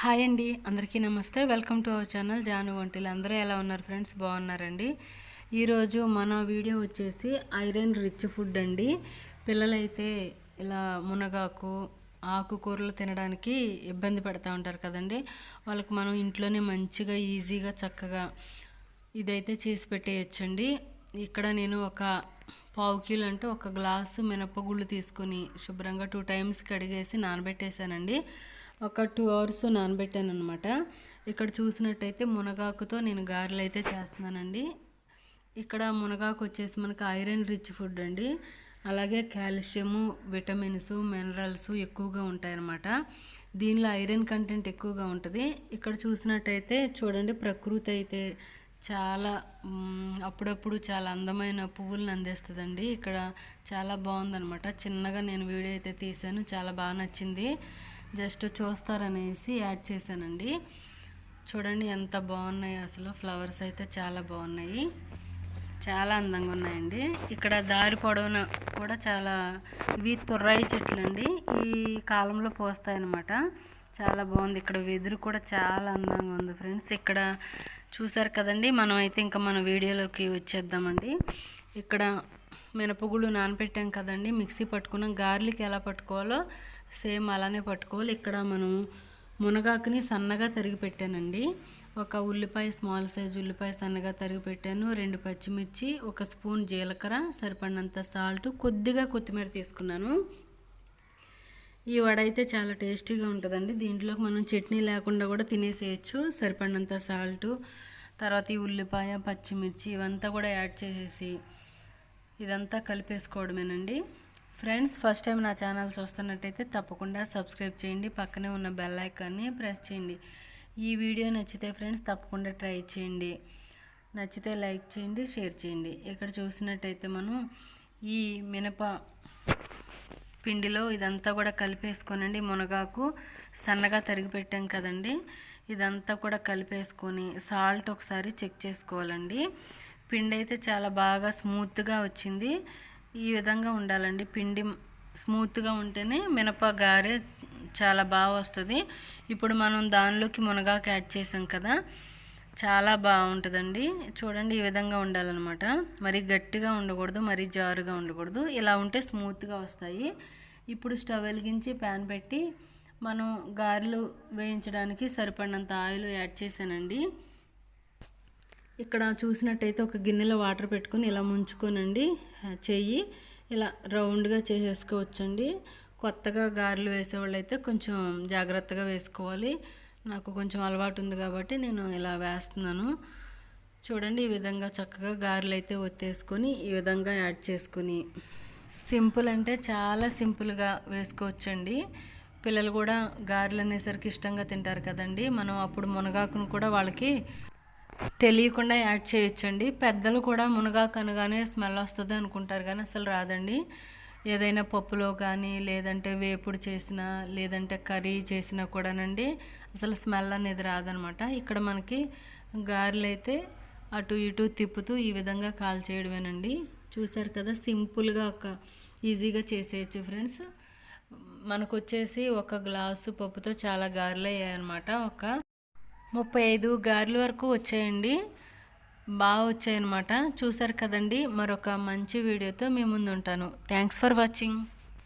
Hi అండి అందరికీ నమస్తే. Welcome to our channel Janu వంటిలు. అందరూ ఎలా ఉన్నారు ఫ్రెండ్స్? బాగున్నారండి. ఈరోజు మన వీడియో వచ్చేసి ఐరన్ రిచ్ ఫుడ్ అండి. పిల్లలైతే ఇలా మునగాకు ఆకుకూరలు తినడానికి ఇబ్బంది పడుతూ ఉంటారు కదండి. వాళ్ళకి మనం ఇంట్లోనే మంచిగా ఈజీగా చక్కగా ఇదైతే చేసి పెట్టేయచ్చండి. ఇక్కడ నేను ఒక పావు కిలో అంటే ఒక గ్లాసు మినపగుళ్ళు తీసుకుని శుభ్రంగా టూ టైమ్స్ కడిగేసి నానబెట్టేశానండి. ఒక టూ అవర్స్ నానబెట్టాను అనమాట ఇక్కడ చూసినట్టయితే మునగాకుతో నేను గారెలు అయితే చేస్తున్నానండి. ఇక్కడ మునగాకు వచ్చేసి మనకు ఐరన్ రిచ్ ఫుడ్ అండి. అలాగే కాల్షియము విటమిన్స్ మినరల్స్ ఎక్కువగా ఉంటాయన్నమాట. దీనిలో ఐరన్ కంటెంట్ ఎక్కువగా ఉంటుంది. ఇక్కడ చూసినట్టయితే చూడండి ప్రకృతి అయితే చాలా అప్పుడప్పుడు చాలా అందమైన పువ్వులను అందిస్తుందండి. ఇక్కడ చాలా బాగుందనమాట చిన్నగా నేను వీడియో అయితే తీశాను. చాలా బాగా నచ్చింది. జస్ట్ చూస్తారనేసి యాడ్ చేశానండి. చూడండి ఎంత బాగున్నాయి అసలు. ఫ్లవర్స్ అయితే చాలా బాగున్నాయి. చాలా అందంగా ఉన్నాయండి. ఇక్కడ దారి పొడవున కూడా చాలా ఇవి తుర్రాయి చెట్లు అండి. ఈ కాలంలో పోస్తాయన్నమాట. చాలా బాగుంది. ఇక్కడ వెదురు కూడా చాలా అందంగా ఉంది ఫ్రెండ్స్. ఇక్కడ చూసారు కదండి. మనం అయితే ఇంకా మన వీడియోలోకి వచ్చేద్దామండి. ఇక్కడ మినపగుళ్ళు నానపెట్టాం కదండి. మిక్సీ పట్టుకున్నాం. గార్లిక్ ఎలా పట్టుకోవాలో సేమ్ అలానే పట్టుకోవాలి. ఇక్కడ మనం మునగాకుని సన్నగా తరిగి పెట్టానండి. ఒక ఉల్లిపాయ స్మాల్ సైజ్ ఉల్లిపాయ సన్నగా తరిగి పెట్టాను. రెండు పచ్చిమిర్చి ఒక స్పూన్ జీలకర్ర సరిపడినంత సాల్ట్ కొద్దిగా కొత్తిమీర తీసుకున్నాను. ఈ వడ అయితే చాలా టేస్టీగా ఉంటుందండి. దీంట్లోకి మనం చట్నీ లేకుండా కూడా తినేసేయచ్చు. సరిపడినంత సాల్ట్ తర్వాత ఈ ఉల్లిపాయ పచ్చిమిర్చి ఇవంతా కూడా యాడ్ చేసేసి ఇదంతా కలిపేసుకోవడమేనండి. ఫ్రెండ్స్ ఫస్ట్ టైం నా ఛానల్ చూస్తున్నట్టయితే తప్పకుండా సబ్స్క్రైబ్ చేయండి. పక్కనే ఉన్న బెల్ ఐకాన్ని ప్రెస్ చేయండి. ఈ వీడియో నచ్చితే ఫ్రెండ్స్ తప్పకుండా ట్రై చేయండి. నచ్చితే లైక్ చేయండి షేర్ చేయండి. ఇక్కడ చూసినట్టయితే మనం ఈ మినప పిండిలో ఇదంతా కూడా కలిపేసుకోనండి. మునగాకు సన్నగా తరిగి పెట్టాం కదండి. ఇదంతా కూడా కలిపేసుకొని సాల్ట్ ఒకసారి చెక్ చేసుకోవాలండి. పిండి అయితే చాలా బాగా స్మూత్గా వచ్చింది. ఈ విధంగా ఉండాలండి. పిండి స్మూత్గా ఉంటేనే మినప గారె చాలా బాగా వస్తుంది. ఇప్పుడు మనం దానిలోకి మునగాకు యాడ్ చేసాం కదా చాలా బాగుంటుందండి. చూడండి ఈ విధంగా ఉండాలన్నమాట. మరీ గట్టిగా ఉండకూడదు మరీ జారుగా ఉండకూడదు. ఇలా ఉంటే స్మూత్గా వస్తాయి. ఇప్పుడు స్టవ్ వెలిగించి ప్యాన్ పెట్టి మనం గారెలు వేయించడానికి సరిపడినంత ఆయిల్ యాడ్ చేశానండి. ఇక్కడ చూసినట్టయితే ఒక గిన్నెలో వాటర్ పెట్టుకొని ఇలా ముంచుకోనండి చెయ్యి ఇలా రౌండ్గా చేసేసుకోవచ్చండి. కొత్తగా గారెలు వేసేవాళ్ళు అయితే కొంచెం జాగ్రత్తగా వేసుకోవాలి. నాకు కొంచెం అలవాటు ఉంది కాబట్టి నేను ఇలా వేస్తున్నాను. చూడండి ఈ విధంగా చక్కగా గారెలు అయితే ఒత్తేసుకొని ఈ విధంగా యాడ్ చేసుకుని. సింపుల్ అంటే చాలా సింపుల్గా వేసుకోవచ్చండి. పిల్లలు కూడా గారెలు అనేసరికి ఇష్టంగా తింటారు కదండి. మనం అప్పుడు మునగాకును కూడా వాళ్ళకి తెలియకుండా యాడ్ చేయొచ్చండి. పెద్దలు కూడా మునగాకు అనగానే స్మెల్ వస్తుంది అనుకుంటారు కానీ అసలు రాదండి. ఏదైనా పప్పులో కానీ లేదంటే వేపుడు చేసినా లేదంటే కర్రీ చేసినా కూడానండి అసలు స్మెల్ అనేది రాదనమాట. ఇక్కడ మనకి గారెలైతే అటు ఇటు తిప్పుతూ ఈ విధంగా కాల్ చేయడమేనండి. చూసారు కదా సింపుల్గా ఒక ఈజీగా చేసేయచ్చు ఫ్రెండ్స్. మనకు వచ్చేసి ఒక గ్లాసు పప్పుతో చాలా గారెలు అయ్యాయన్నమాట. ఒక ముప్పై ఐదు గారెల వరకు వచ్చాయండి. బాగా వచ్చాయన్నమాట. చూసారు కదండి. మరొక మంచి వీడియోతో మీ ముందు ఉంటాను థ్యాంక్స్ ఫర్ వాచింగ్